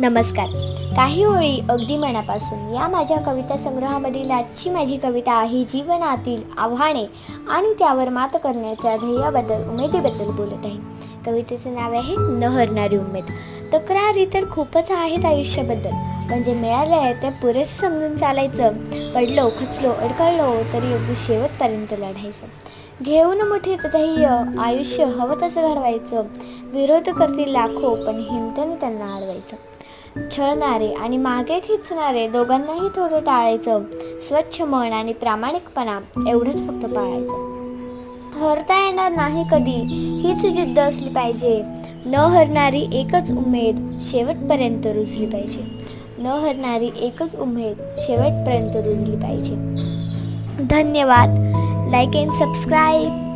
नमस्कार. काही ओळी अगदी मनापासून या माझ्या कविता संग्रहामधील आजची माझी कविता आहे जीवनातील आव्हाने आणि त्यावर मात करण्याच्या ध्येयाबद्दल उमेदीबद्दल बोलत आहे. कवितेचं नाव आहे न हरणारी उमेद. तक्रारी तर खूपच आहेत आयुष्याबद्दल. म्हणजे मिळालं आहे ते पुरेसं समजून चालायचं. पडलो खचलो अडकळलो तरी अगदी शेवटपर्यंत लढायचं. घेऊन मोठे ध्येय आयुष्य हवं तसं घडवायचं. विरोध करतील लाखो पण हिमतन त्यांना अडवायचं छळणारे आणि मागे खेचणारे दोघांनाही थोडं टाळायचं. स्वच्छ मन आणि प्रामाणिकपणा एवढंच फक्त पाळायचं. हरता येणार नाही कधी हीच जिद्द असली पाहिजे. न हरणारी एकच उमेद शेवटपर्यंत रुजली पाहिजे. न हरणारी एकच उमेद शेवटपर्यंत रुजली पाहिजे. धन्यवाद. Like and subscribe